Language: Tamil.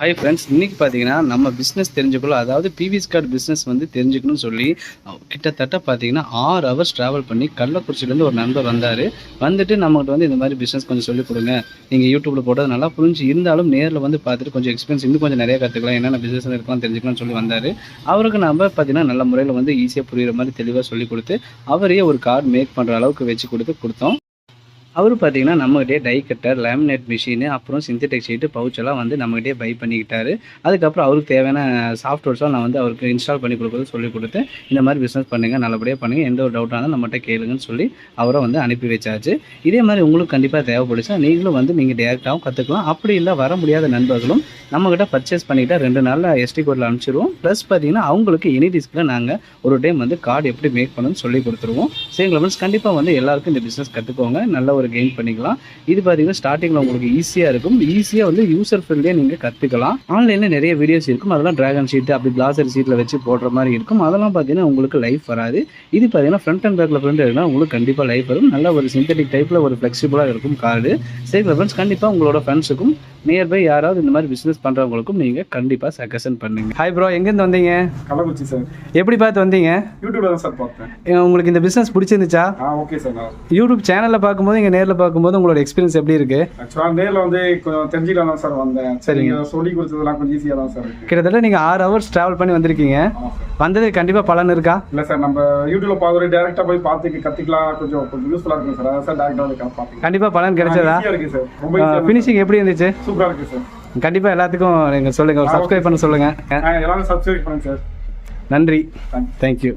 ஹாய் ஃப்ரெண்ட்ஸ் இன்றைக்கி பார்த்தீங்கன்னா நம்ம பிஸ்னஸ் தெரிஞ்சுக்கலாம் அதாவது பிவிஎஸ் கார்டு பிஸ்னஸ் வந்து தெரிஞ்சுக்கணும்னு சொல்லி கிட்டத்தட்ட பார்த்தீங்கன்னா ஆறு ஹவர்ஸ் ட்ராவல் பண்ணி கள்ளக்குறிச்சியிலேருந்து ஒரு நண்பர் வந்தார். வந்துட்டு நம்மகிட்ட வந்து இந்த மாதிரி பிஸ்னஸ் கொஞ்சம் சொல்லிக் கொடுங்க. நீங்கள் யூடியூப்பில் போட்டது நல்லா புரிஞ்சு இருந்தாலும் நேரில் வந்து பார்த்துட்டு கொஞ்சம் எக்ஸ்பீரியன்ஸ் இன்னும் கொஞ்சம் நிறைய கற்றுக்கலாம் என்னென்ன பிஸ்னஸ் இருக்கலாம் தெரிஞ்சுக்கலாம்னு சொல்லி வந்தார். அவருக்கு நம்ம பார்த்தீங்கன்னா நல்ல முறையில் வந்து ஈஸியாக புரிகிற மாதிரி தெளிவாக சொல்லி கொடுத்து அவரையே ஒரு கார்டு மேக் பண்ணுற அளவுக்கு வச்சு கொடுத்து கொடுத்தோம். அவர் பார்த்தீங்கன்னா நம்மகிட்டே டை கட்டர் லேமினேட் மிஷினு அப்புறம் சிந்தட்டிக் ஷீட்டு பவுச்செல்லாம் வந்து நம்மகிட்டே பை பண்ணிக்கிட்டாரு. அதுக்கப்புறம் அவருக்கு தேவையான சாஃப்ட்வேர்ஸ்லாம் நான் வந்து அவருக்கு இன்ஸ்டால் பண்ணி கொடுக்குறது சொல்லி கொடுத்து இந்த மாதிரி பிஸ்னஸ் பண்ணுங்கள் நல்லபடியாக பண்ணுங்கள் எந்த ஒரு டவுட்டாக இருந்தாலும் நம்மகிட்ட கேளுங்கன்னு சொல்லி அவரை வந்து அனுப்பி வச்சாச்சு. இதே மாதிரி உங்களுக்கு கண்டிப்பாக தேவைப்படுச்சா நீங்களும் வந்து நீங்கள் டேரெக்டாகவும் கற்றுக்கலாம் அப்படி இல்லை வர முடியாத நண்பர்களும் நம்மக்கிட்ட பர்ச்சேஸ் பண்ணிக்கிட்டா ரெண்டு நாளில் எஸ்டி கோடில் அனுப்பிச்சிடுவோம் ப்ளஸ் பார்த்தீங்கன்னா அவங்களுக்கு எனி டிஸ்கில் நாங்கள் ஒரு டைம் வந்து கார்டு எப்படி மேக் பண்ணணும்னு சொல்லி கொடுத்துருவோம். சரிங்களா ஃப்ரெண்ட்ஸ் கண்டிப்பாக வந்து எல்லாருக்கும் இந்த பிஸ்னஸ் கற்றுக்கோங்க நல்ல ஒரு கெயின் பண்ணிக்கலாம். இது பார்த்தீங்கன்னா ஸ்டார்டிங்கில் உங்களுக்கு ஈஸியாக இருக்கும். ஈஸியாக வந்து யூசர் ஃப்ரெண்ட்லியாக நீங்கள் கற்றுக்கலாம் ஆன்லைனில் நிறைய வீடியோஸ் இருக்கும். அதெல்லாம் டிராகன் ஷீட் அப்படி கிளாசர் ஷீட்டில் வச்சு போடுற மாதிரி இருக்கும். அதெல்லாம் பார்த்தீங்கன்னா உங்களுக்கு லைஃப் வராது. இது பார்த்தீங்கன்னா ஃப்ரண்ட் அண்ட் பேக்கில் ஃப்ரண்ட் இருக்குன்னா உங்களுக்கு கண்டிப்பாக லைஃப் வரும். நல்ல ஒரு சிந்தட்டிக் டைப்பில் ஒரு ஃப்ளெக்சிபிளாக இருக்கும் கார்டு சரிங்களா ஃப்ரெண்ட்ஸ் கண்டிப்பாக உங்களோட ஃப்ரெண்ட்ஸுக்கும் நியர்பை யாராவது இந்த மாதிரி பிஸ்னஸ் பண்ணுறவங்களுக்கும் நீங்கள் கண்டிப்பாக சஜஷன் பண்ணுங்க. ஹாய் ப்ரோ எங்கேருந்து வந்தீங்க? கள்ளக்குறிச்சி சார். எப்படி பார்த்து வந்தீங்க? யூடியூப்ல தான் சார் பார்த்தேன். உங்களுக்கு இந்த பிஸ்னஸ் பிடிச்சிருந்துச்சா? Okay sir. யூடியூப் சேனலில் பார்க்கும்போது இங்கே நேரில் பார்க்கும்போது உங்களோட எக்ஸ்பீரியன்ஸ் எப்படி இருக்குது ஆக்சுவலாக நேரில் வந்து கொஞ்சம் தெரிஞ்சுக்கலாம் தான் சார் வந்தேன். சரிங்க. நீங்க சொல்லி கொடுத்ததெல்லாம் கொஞ்சம் ஈஸியாக தான் சார் இருக்கு. கிட்டத்தட்ட நீங்கள் ஆறு ஹவர்ஸ் ட்ராவல் பண்ணி வந்திருக்கீங்க. வந்தது கண்டிப்பாக பலன் இருக்கா? இல்லை சார் நம்ம யூடியூப்ல பார்த்துட்டு டேரெக்டாக போய் பார்த்து கற்றுக்கலாம் கொஞ்சம் கொஞ்சம் யூஸ்ஃபுல்லாக இருக்கும் சார். அதான் சார் டேரெக்டாக வந்து பார்த்துக்கலாம் கண்டிப்பாக பலன் கிடைச்சதா? இருக்கு சார். ரொம்ப ஃபினிஷிங் எப்படி இருந்துச்சு? சூப்பராக இருக்கு சார். கண்டிப்பாக எல்லாத்துக்கும் நீங்கள் சொல்லுங்கள் சப்ஸ்கிரைப் பண்ண சொல்லுங்கள் எல்லாரும் சப்ஸ்கிரைப் பண்ணுங்க சார். நன்றி. தேங்க்யூ